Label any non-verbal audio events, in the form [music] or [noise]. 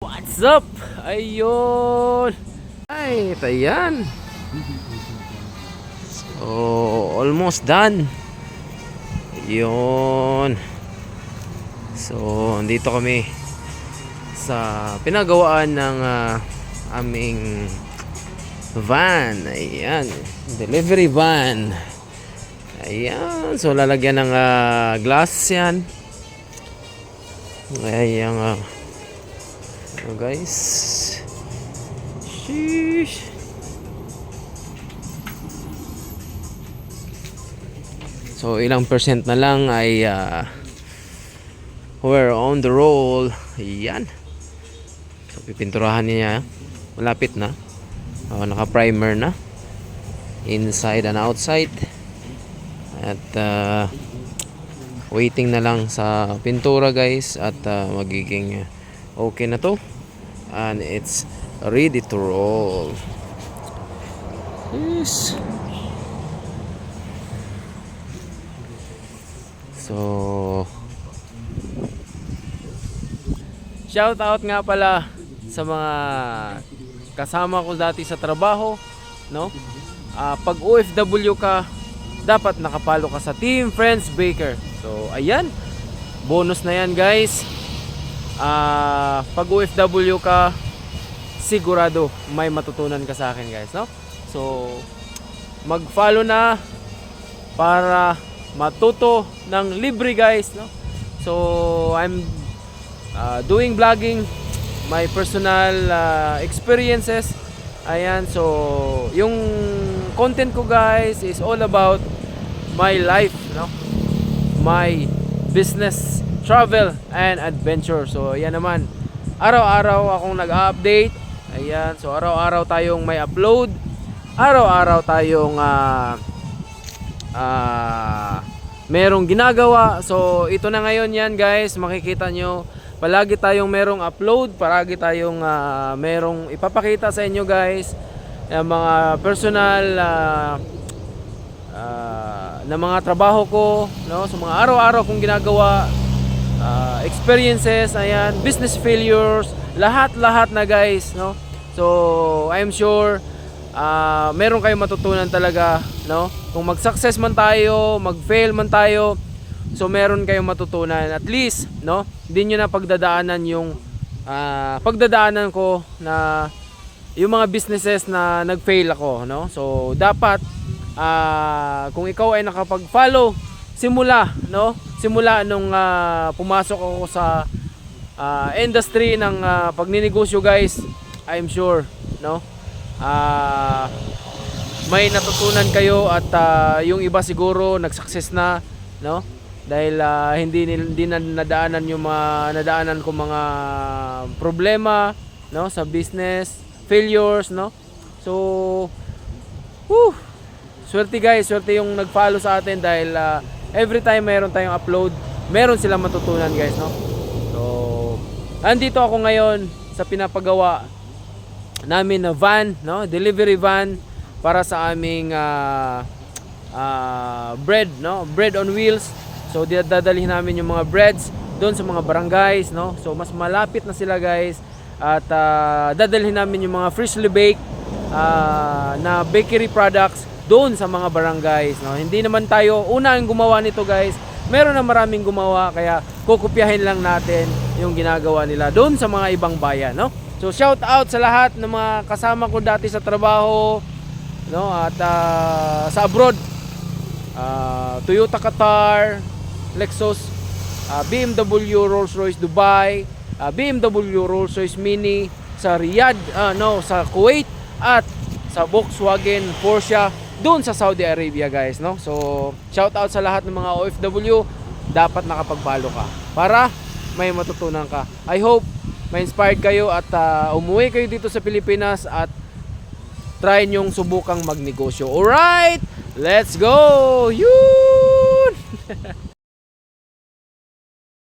What's up? Ayun! Ay, ito yan. So, almost done. Yun. So, andito kami sa pinagawaan ng ah, aming van. Ayan. Delivery van. Ayan. So, lalagyan ng ah, glass yan. Ayan. ah. Ano guys? Sheesh. So ilang percent na lang ay ah, we're on the roll. Ayan. So pipinturahan niya. Malapit na. Oh, naka-primer na. Inside and outside. At ah, waiting na lang sa pintura guys at ah, magiging okay na to. And it's ready to roll. Yes. So Shout out nga pala sa mga kasama ko dati sa trabaho, no? Ah, pag OFW ka, dapat nakapalo ka sa Team Friends Baker. So, ayan. Bonus na yan, guys. Ah, pag OFW ka, sigurado may matutunan ka sa akin, guys, no? So, mag-follow na para matuto ng libre, guys, no? So, I'm uh, doing vlogging, my personal uh, experiences. Ayan, so yung content ko guys is all about my life, no? My business, travel and adventure. So ayan naman. Araw-araw akong nag-update. Ayan, so araw-araw tayong may upload. Araw-araw tayong ah ah merong ginagawa. So, ito na ngayon yan guys. Makikita nyo. Palagi tayong merong upload. Palagi tayong ah, merong ipapakita sa inyo guys. Yung mga personal ah, na mga trabaho ko. No? So, mga araw-araw kong ginagawa. ah, experiences. Ayan. Business failures. Lahat-lahat na guys. No? So, I'm sure ah meron kayong matutunan talaga, no? Kung mag-success man tayo, mag-fail man tayo, so meron kayong matutunan at least, no? Hindi niyo na pagdadaanan yung ah, pagdadaanan ko na yung mga businesses na nag-fail ako, no? So dapat ah, kung ikaw ay nakapag-follow simula, no? Simula nung ah, pumasok ako sa ah, industry ng ah, pagninegosyo, guys, I'm sure, no? Ah, may natutunan kayo at ah, yung iba siguro nag-success na, no? Dahil ah, hindi hindi na nadaanan yung mga nadaanan ko mga problema, no, sa business, failures, no? So, whew, swerte guys, swerte yung nag-follow sa atin dahil ah, every time mayroon tayong upload, meron silang matutunan guys, no? So, andito ako ngayon sa pinapagawa namin na van, no? Delivery van para sa aming ah, ah, bread, no? Bread on wheels. So dadalhin namin yung mga breads doon sa mga barangays, no? So mas malapit na sila, guys. At ah, dadalhin namin yung mga freshly baked ah, na bakery products doon sa mga barangays, no? Hindi naman tayo una ang gumawa nito, guys. Meron na maraming gumawa kaya kukopyahin lang natin yung ginagawa nila doon sa mga ibang bayan, no? So shout out sa lahat ng mga kasama ko dati sa trabaho, no? At ah, sa abroad, Ah, Toyota Qatar, Lexus, ah, BMW Rolls-Royce Dubai, ah, BMW Rolls-Royce Mini sa Riyadh, ah, no, sa Kuwait at sa Volkswagen Porsche doon sa Saudi Arabia guys no so shout out sa lahat ng mga OFW dapat nakapagpalo ka para may matutunan ka I hope may inspired kayo at ah, umuwi kayo dito sa Pilipinas at try nyong subukang magnegosyo. Alright, let's go! Yun! [laughs]